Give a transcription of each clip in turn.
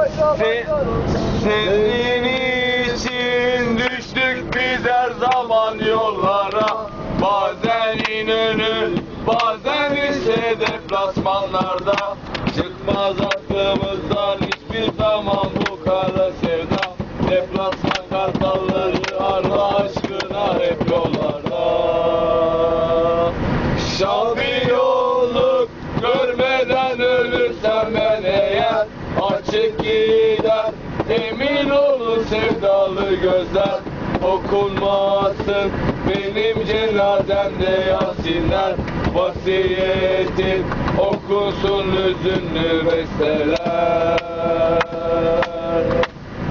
Se- senin için düştük biz her zaman yollara. Bazen İnönü bazen ise deplasmanlarda. Çıkmaz aklımızdan hiçbir zaman bu kara sevda. Deplasman kartalları arma aşkına hep yollarda. Şampiyonluk görmeden ölürsem ben Açık gider emin olun sevdalı gözler Okunmasın benim cenazemde yasinler Vasiyetin okunsun hüzünlü besteler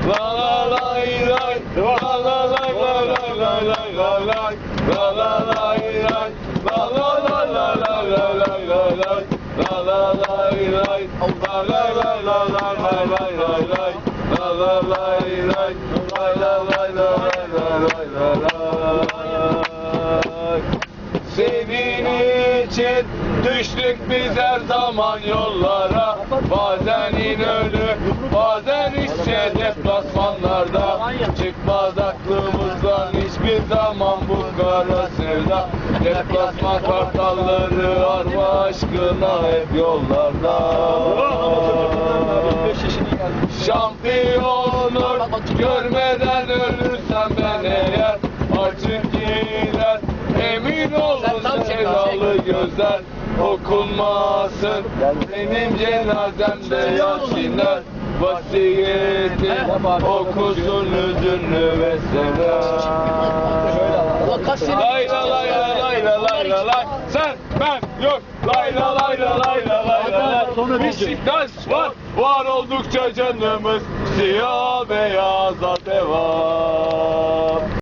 La la lay lay La la lay la lay lay lay lay lay La la lay lay La la la la la la La la lay lay La la la la la lay lay lay lay La la lay lay La la lay la lay lay lay lay lay senin için düştük biz her zaman yollara. Bazen İnönü, bazen ise deplasmanlarda Çıkmaz aklımızdan hiçbir zaman bu kara sevda. Deplasman kartalları arma aşkına hep yollarda. Şampiyonluk görmeden ölürsem ben eğer Açık gider. Emin olun sevdalı gözler Okunmasın. Benim cenazemde yasinler Vasiyetin okusun hüzünlü besteler Lay la lay la lay la lay la lay. Sen ben yok. Lay la lay la lay la lay la lay. Beşiktaş var. Var oldukça canımız. Siyah beyaza devam.